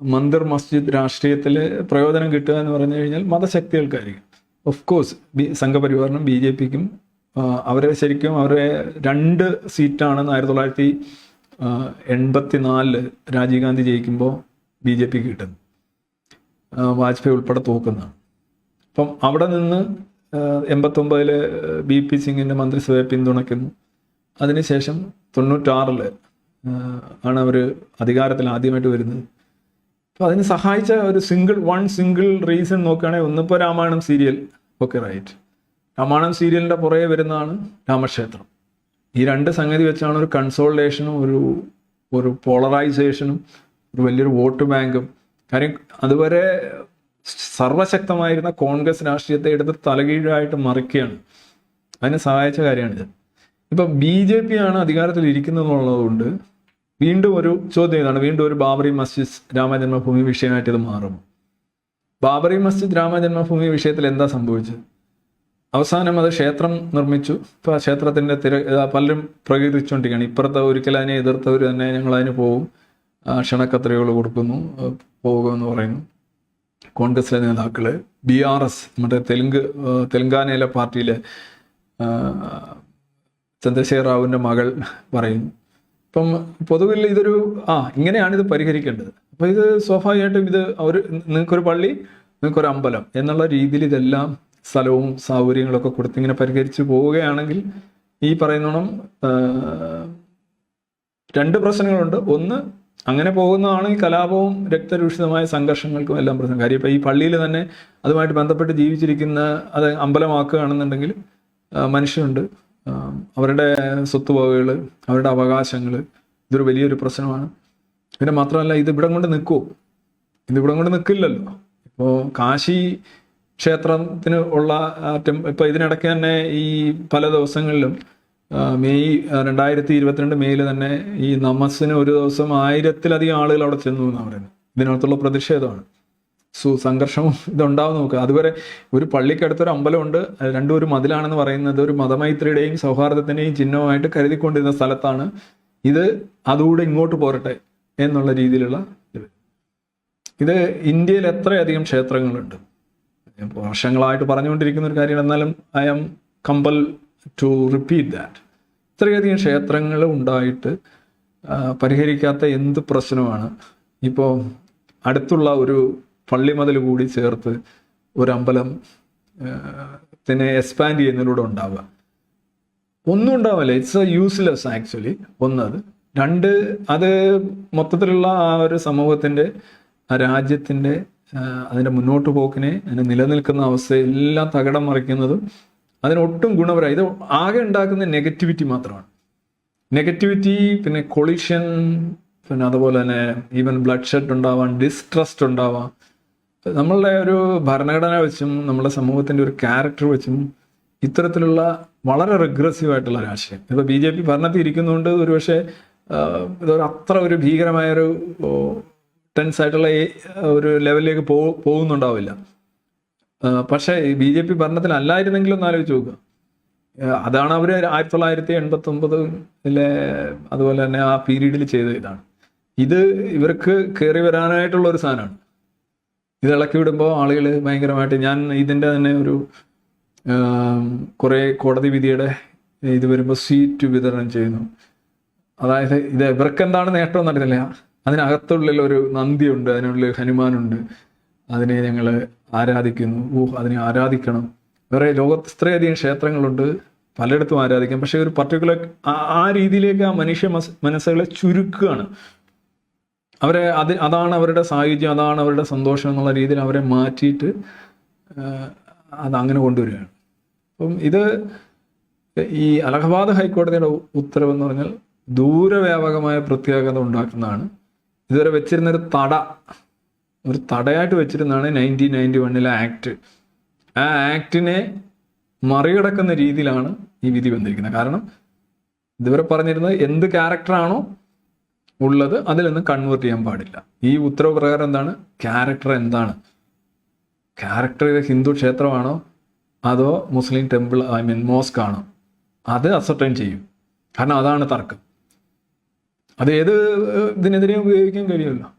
മന്ദിർ മസ്ജിദ് രാഷ്ട്രീയത്തിൽ പ്രയോജനം കിട്ടുക എന്ന് പറഞ്ഞു കഴിഞ്ഞാൽ മതശക്തികൾക്കായിരിക്കും. ഓഫ് കോഴ്സ് ബി സംഘപരിവാറിനും ബി ജെ പിക്കും അവരെ ശരിക്കും അവരെ രണ്ട് സീറ്റാണെന്ന് ആയിരത്തി തൊള്ളായിരത്തി എൺപത്തി നാലിൽ രാജീവ് ഗാന്ധി ജയിക്കുമ്പോൾ ബി ജെ പിക്ക് കിട്ടുന്നു. വാജ്പേയി ഉൾപ്പെടെ തോക്കുന്നതാണ്. അപ്പം അവിടെ നിന്ന് എൺപത്തൊമ്പതിൽ ബി പി സിംഗിന്റെ മന്ത്രിസഭയെ പിന്തുണയ്ക്കുന്നു. അതിനുശേഷം തൊണ്ണൂറ്റാറിൽ ആണ് അവർ അധികാരത്തിൽ ആദ്യമായിട്ട് വരുന്നത്. അപ്പോൾ അതിന് സഹായിച്ച ഒരു സിംഗിൾ വൺ സിംഗിൾ റീസൺ നോക്കുകയാണെങ്കിൽ ഒന്നിപ്പോൾ Ramayanam serial okay right Ramayanam സീരിയലിന്റെ പുറകെ വരുന്നതാണ് രാമക്ഷേത്രം. ഈ രണ്ട് സംഗതി വെച്ചാണ് ഒരു കൺസോൾട്ടേഷനും ഒരു ഒരു പോളറൈസേഷനും ഒരു വലിയൊരു വോട്ട് ബാങ്കും കാര്യം അതുവരെ സർവശക്തമായിരുന്ന കോൺഗ്രസ് രാഷ്ട്രീയത്തെ എടുത്ത് തലകീഴായിട്ട് മറിക്കുകയാണ്. അതിനെ സഹായിച്ച കാര്യമാണിത്. ഇപ്പം ബി ജെ പി ആണ് അധികാരത്തിൽ ഇരിക്കുന്നതെന്നുള്ളതുകൊണ്ട് വീണ്ടും ഒരു ചോദ്യം ഇതാണ്. വീണ്ടും ഒരു ബാബറി മസ്ജിദ് രാമജന്മഭൂമി വിഷയമായിട്ട് ഇത് മാറും. ബാബറി മസ്ജിദ് രാമജന്മഭൂമി വിഷയത്തിൽ എന്താ സംഭവിച്ചത്? അവസാനം അത് ക്ഷേത്രം നിർമ്മിച്ചു. ഇപ്പൊ ആ ക്ഷേത്രത്തിന്റെ തിര പലരും പ്രകീർത്തിച്ചുകൊണ്ടിരിക്കുകയാണ്. ഇപ്പുറത്തെ ഒരിക്കലും അതിനെ എതിർത്തവർ തന്നെ ഞങ്ങൾ അതിന് പോകും ക്ഷണക്കത്രികൾ കൊടുക്കുന്നു. പോകുമെന്ന് പറയുന്നു. കോൺഗ്രസിലെ നേതാക്കൾ ബി ആർ എസ് നമ്മുടെ തെലുങ്ക് തെലങ്കാനയിലെ പാർട്ടിയിലെ ചന്ദ്രശേഖർ റാവുവിന്റെ മകൾ പറയുന്നു. ഇപ്പം പൊതുവിൽ ഇതൊരു ആ ഇങ്ങനെയാണ് ഇത് പരിഹരിക്കേണ്ടത്. അപ്പോൾ ഇത് സ്വാഭാവികമായിട്ടും ഇത് അവർ നിങ്ങൾക്കൊരു പള്ളി നിങ്ങൾക്കൊരു അമ്പലം എന്നുള്ള രീതിയിൽ ഇതെല്ലാം സ്ഥലവും സൗകര്യങ്ങളൊക്കെ കൊടുത്ത് ഇങ്ങനെ പരിഹരിച്ച് പോവുകയാണെങ്കിൽ ഈ പറയുന്നോണം രണ്ട് പ്രശ്നങ്ങളുണ്ട്. ഒന്ന് അങ്ങനെ പോകുന്നതാണെങ്കിൽ കലാപവും രക്തരൂഷിതമായ സംഘർഷങ്ങൾക്കും എല്ലാം പ്രശ്നം. കാര്യം ഇപ്പം ഈ പള്ളിയിൽ തന്നെ അതുമായിട്ട് ബന്ധപ്പെട്ട് ജീവിച്ചിരിക്കുന്ന അത് അമ്പലമാക്കുകയാണെന്നുണ്ടെങ്കിൽ മനുഷ്യരുണ്ട് അവരുടെ സ്വത്തുവകകൾ അവരുടെ അവകാശങ്ങൾ ഇതൊരു വലിയൊരു പ്രശ്നമാണ്. പിന്നെ മാത്രമല്ല ഇത് ഇവിടം കൊണ്ട് നിൽക്കുമോ ഇത് ഇവിടം കൊണ്ട് നിൽക്കില്ലല്ലോ ഇപ്പോൾ കാശി ക്ഷേത്രത്തിന് ഉള്ള ടെം- ഇപ്പൊ ഇതിനിടയ്ക്ക് തന്നെ ഈ പല ദിവസങ്ങളിലും മെയ് രണ്ടായിരത്തി ഇരുപത്തിരണ്ട് മെയ്യിൽ തന്നെ ഈ നമസിന് ഒരു ദിവസം ആയിരത്തിലധികം ആളുകൾ അവിടെ ചെന്നു എന്നാണ് പറയുന്നത്. ഇതിനകത്തുള്ള പ്രതിഷേധമാണ്. സംഘർഷവും ഇതുണ്ടാവും നമുക്ക്. അതുവരെ ഒരു പള്ളിക്കടുത്തൊരു അമ്പലമുണ്ട്. രണ്ടും ഒരു മതിലാണെന്ന് പറയുന്നത് ഒരു മതമൈത്രിയുടെയും സൗഹാർദ്ദത്തിന്റെയും ചിഹ്നമായിട്ട് കരുതിക്കൊണ്ടിരുന്ന സ്ഥലത്താണ്. ഇത് അതുകൂടെ ഇങ്ങോട്ട് പോരട്ടെ എന്നുള്ള രീതിയിലുള്ള ഇത്. ഇന്ത്യയിൽ എത്രയധികം ക്ഷേത്രങ്ങളുണ്ട്? വർഷങ്ങളായിട്ട് പറഞ്ഞുകൊണ്ടിരിക്കുന്ന ഒരു കാര്യമാണ്. എന്നാലും I am compel to repeat that ഇത്രയധികം ക്ഷേത്രങ്ങൾ ഉണ്ടായിട്ട് പരിഹരിക്കാത്ത എന്ത് പ്രശ്നമാണ്? ഇപ്പോൾ അടുത്തുള്ള ഒരു പള്ളിമതിൽ കൂടി ചേർത്ത് ഒരമ്പലം ത്തിനെ എക്സ്പാൻഡ് ചെയ്യുന്നതിലൂടെ ഉണ്ടാവുക. ഒന്നും ഉണ്ടാവില്ല. ഇറ്റ്സ് എ യൂസ്ലെസ് ആക്ച്വലി ഒന്നത് രണ്ട് അത് മൊത്തത്തിലുള്ള ആ ഒരു സമൂഹത്തിന്റെ ആ രാജ്യത്തിന്റെ അതിന്റെ മുന്നോട്ട് പോക്കിനെ അതിന് നിലനിൽക്കുന്ന അവസ്ഥയെല്ലാം തകടം മറിക്കുന്നതും അതിനൊട്ടും ഗുണപര ഇത് ആകെ ഉണ്ടാക്കുന്ന നെഗറ്റിവിറ്റി മാത്രമാണ്. നെഗറ്റിവിറ്റി പിന്നെ കൊളിഷൻ പിന്നെ അതുപോലെ തന്നെ ഈവൻ ബ്ലഡ് ഷെഡ് ഉണ്ടാവാം ഡിസ്ട്രസ്റ്റ് ഉണ്ടാവാം. നമ്മളുടെ ഒരു ഭരണഘടന വെച്ചും നമ്മുടെ സമൂഹത്തിന്റെ ഒരു ക്യാരക്ടർ വെച്ചും ഇത്തരത്തിലുള്ള വളരെ റിഗ്രസീവ് ആയിട്ടുള്ള രാഷ്ട്രീയം ഇപ്പൊ ബി ജെ പി ഭരണത്തിൽ ഇരിക്കുന്നതുകൊണ്ട് ഒരുപക്ഷെ ഇതൊരു അത്ര ഒരു ഭീകരമായൊരു ടെൻസ് ആയിട്ടുള്ള ഒരു ലെവലിലേക്ക് പോ പോകുന്നുണ്ടാവില്ല. പക്ഷേ ബി ജെ പി ഭരണത്തിൽ അല്ലായിരുന്നെങ്കിലും ഒന്ന് ആലോചിച്ച് നോക്കുക അതാണ് അവർ ആയിരത്തി തൊള്ളായിരത്തി എൺപത്തി ഒമ്പതിലെ അതുപോലെ തന്നെ ആ പീരീഡിൽ ചെയ്ത ഇതാണ്. ഇത് ഇവർക്ക് കയറി വരാനായിട്ടുള്ള ഒരു സാധനമാണ്. ഇത് ഇളക്കി വിടുമ്പോൾ ആളുകൾ ഭയങ്കരമായിട്ട് ഞാൻ ഇതിന്റെ തന്നെ ഒരു കുറേ കോടതി വിധിയുടെ ഇത് വരുമ്പോൾ സീറ്റ് വിതരണം ചെയ്യുന്നു. അതായത് ഇത് ഇവർക്ക് എന്താണ് നേട്ടം എന്നറിയില്ല അതിനകത്തുള്ളിൽ ഒരു നന്ദിയുണ്ട് അതിനുള്ളിൽ ഹനുമാനുണ്ട്. അതിനെ ഞങ്ങൾ ആരാധിക്കുന്നു. ഓ അതിനെ ആരാധിക്കണം. വേറെ ലോകത്ത് ഇത്രയധികം ക്ഷേത്രങ്ങളുണ്ട് പലയിടത്തും ആരാധിക്കാം. പക്ഷേ ഒരു പർട്ടിക്കുലർ ആ രീതിയിലേക്ക് ആ മനുഷ്യ മനസ്സുകളെ ചുരുക്കുകയാണ്. അവരെ അത് അതാണ് അവരുടെ സായുജ്യം അതാണ് അവരുടെ സന്തോഷം എന്നുള്ള രീതിയിൽ അവരെ മാറ്റിയിട്ട് അത് അങ്ങനെ കൊണ്ടുവരികയാണ്. അപ്പം ഇത് ഈ അലഹബാദ് ഹൈക്കോടതിയുടെ ഉത്തരവെന്ന് പറഞ്ഞാൽ ദൂരവ്യാപകമായ പ്രത്യേകത ഉണ്ടാക്കുന്നതാണ്. ഇതുവരെ വെച്ചിരുന്നൊരു തട ഒരു തടയായിട്ട് വെച്ചിരുന്നതാണ് നയന്റീൻ നയന്റി വണ്ണിലെ ആക്ട്. ആ ആക്ടിനെ മറികടക്കുന്ന രീതിയിലാണ് ഈ വിധി വന്നിരിക്കുന്നത്. കാരണം ഇതുവരെ പറഞ്ഞിരുന്നത് എന്ത് ക്യാരക്ടറാണോ ഉള്ളത് അതിലൊന്നും കൺവേർട്ട് ചെയ്യാൻ പാടില്ല. ഈ ഉത്തരവ് പ്രകാരം എന്താണ്? ക്യാരക്ടർ എന്താണ്? ക്യാരക്ടർ ഹിന്ദു ക്ഷേത്രമാണോ? അതോ Muslim temple I mean mosque ആണോ? അത് അസർട്ടൈൻ ചെയ്യും. കാരണം അതാണ് തർക്കം. അത് ഏത് ഇതിനെതിരെയും ഇതിനെതിരെ ഉപയോഗിക്കാൻ കഴിയുമല്ലോ.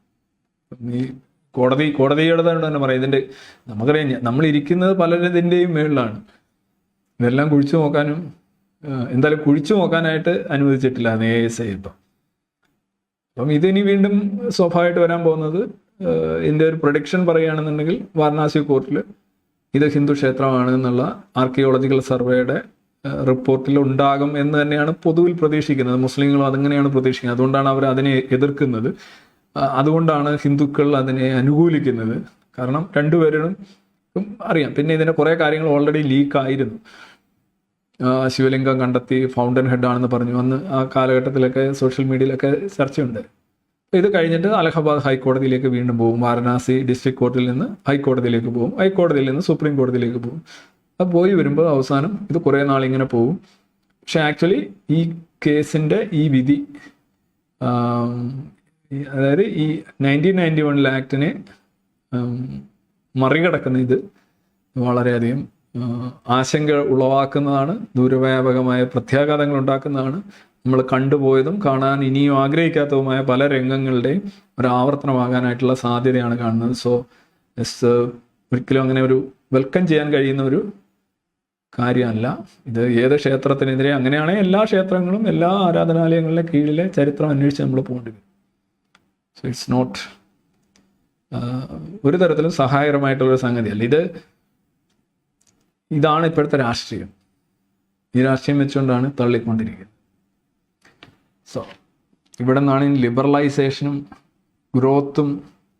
ഈ കോടതി കോടതിയുടെ തന്നെ പറയാം. ഇതിന്റെ നമുക്കറിയാം നമ്മളിരിക്കുന്നത് പലതിന്റെയും മേളിലാണ്. ഇതെല്ലാം കുഴിച്ചു നോക്കാനും എന്തായാലും കുഴിച്ചു നോക്കാനായിട്ട് അനുവദിച്ചിട്ടില്ല. നേ എസ് ഐ ഇപ്പം. അപ്പം ഇതിനി വീണ്ടും സ്വാഭാവികമായിട്ട് വരാൻ പോകുന്നത് ഇതിന്റെ ഒരു പ്രൊഡിക്ഷൻ പറയുകയാണെന്നുണ്ടെങ്കിൽ വാരണാസി കോർട്ടിൽ ഇത് ഹിന്ദു ക്ഷേത്രമാണ് എന്നുള്ള ആർക്കിയോളജിക്കൽ സർവേയുടെ റിപ്പോർട്ടിൽ ഉണ്ടാകും എന്ന് തന്നെയാണ് പൊതുവിൽ പ്രതീക്ഷിക്കുന്നത്. മുസ്ലിങ്ങളും അതങ്ങനെയാണ് പ്രതീക്ഷിക്കുന്നത്. അതുകൊണ്ടാണ് അവർ അതിനെ എതിർക്കുന്നത്. അതുകൊണ്ടാണ് ഹിന്ദുക്കൾ അതിനെ അനുകൂലിക്കുന്നത്. കാരണം രണ്ടുപേരും അറിയാം. പിന്നെ ഇതിന്റെ കുറേ കാര്യങ്ങൾ ഓൾറെഡി ലീക്ക് ആയിരുന്നു. ശിവലിംഗം കണ്ടെത്തി ഫൗണ്ടൻ ഹെഡ് ആണെന്ന് പറഞ്ഞു. അന്ന് ആ കാലഘട്ടത്തിലൊക്കെ സോഷ്യൽ മീഡിയയിലൊക്കെ ചർച്ചയുണ്ട്. ഇത് കഴിഞ്ഞിട്ട് അലഹബാദ് ഹൈക്കോടതിയിലേക്ക് വീണ്ടും പോകും. വാരണാസി ഡിസ്ട്രിക്ട് കോർട്ടിൽ നിന്ന് ഹൈക്കോടതിയിലേക്ക് പോകും. ഹൈക്കോടതിയിൽ നിന്ന് സുപ്രീം കോടതിയിലേക്ക് പോകും. അത് പോയി വരുമ്പോൾ അവസാനം ഇത് കുറേ നാളിങ്ങനെ പോകും. പക്ഷെ ആക്ച്വലി ഈ കേസിന്റെ ഈ വിധി അതായത് ഈ നയന്റീൻ നയന്റി വൺ ആക്ടിനെ മറികടക്കുന്ന ഇത് വളരെയധികം ആശങ്ക ഉളവാക്കുന്നതാണ് ദൂരവ്യാപകമായ പ്രത്യാഘാതങ്ങൾ ഉണ്ടാക്കുന്നതാണ്. നമ്മൾ കണ്ടുപോയതും കാണാൻ ഇനിയും ആഗ്രഹിക്കാത്തതുമായ പല രംഗങ്ങളുടെയും ഒരു ആവർത്തനമാകാനായിട്ടുള്ള സാധ്യതയാണ് കാണുന്നത്. സോ എസ് ഒരിക്കലും അങ്ങനെ ഒരു വെൽക്കം ചെയ്യാൻ കഴിയുന്ന ഒരു കാര്യമല്ല. ഇത് ഏത് ക്ഷേത്രത്തിനെതിരെ അങ്ങനെയാണെങ്കിൽ എല്ലാ ക്ഷേത്രങ്ങളും എല്ലാ ആരാധനാലയങ്ങളിലെ കീഴിലെ ചരിത്രം അന്വേഷിച്ച് നമ്മൾ പോകേണ്ടി വരും. സോ ഇറ്റ്സ് നോട്ട് ഒരു തരത്തിലും സഹായകരമായിട്ടുള്ളൊരു സംഗതിയല്ല. ഇത് ഇതാണ് ഇപ്പോഴത്തെ രാഷ്ട്രീയം. ഈ രാഷ്ട്രീയം വെച്ചുകൊണ്ടാണ് തള്ളിക്കൊണ്ടിരിക്കുന്നത്. സോ ഇവിടെ നിന്നാണ് ലിബറലൈസേഷനും ഗ്രോത്തും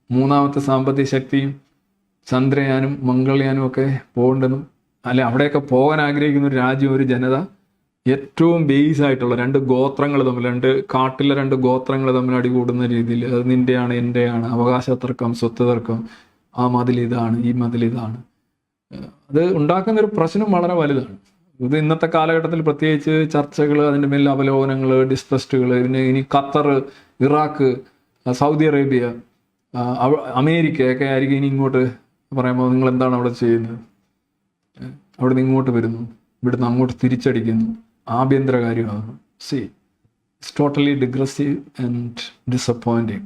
മൂന്നാമത്തെ സാമ്പത്തിക ശക്തിയും ചന്ദ്രയാനും മംഗൾയാനും ഒക്കെ പോകേണ്ടതും അല്ലെ അവിടെയൊക്കെ പോകാൻ ആഗ്രഹിക്കുന്ന ഒരു രാജ്യം ഒരു ജനത ഏറ്റവും ബേസ് ആയിട്ടുള്ള രണ്ട് ഗോത്രങ്ങൾ തമ്മിൽ രണ്ട് കാട്ടിലെ രണ്ട് ഗോത്രങ്ങൾ തമ്മിൽ അടികൂടുന്ന രീതിയിൽ അത് നിന്റെയാണ് എന്റെയാണ് അവകാശ തർക്കം സ്വത്ത് തർക്കം ആ മതിൽ ഇതാണ് ഈ മതിൽ ഇതാണ്. അത് ഉണ്ടാക്കുന്ന ഒരു പ്രശ്നം വളരെ വലുതാണ്. ഇത് ഇന്നത്തെ കാലഘട്ടത്തിൽ പ്രത്യേകിച്ച് ചർച്ചകൾ അതിന്റെ മേൽ അവലോകനങ്ങൾ ഡിസ്കസ്റ്റുകൾ പിന്നെ ഇനി Qatar Iraq Saudi Arabia America ഒക്കെ ആയിരിക്കും ഇനി ഇങ്ങോട്ട് പറയുമ്പോൾ നിങ്ങൾ എന്താണ് അവിടെ ചെയ്യുന്നത്? അവിടെ നിന്ന് ഇങ്ങോട്ട് വരുന്നു. ഇവിടുന്ന് അങ്ങോട്ട് തിരിച്ചടിക്കുന്നു. ആഭ്യന്തര കാര്യമാണ്. See it's totally digressive and disappointing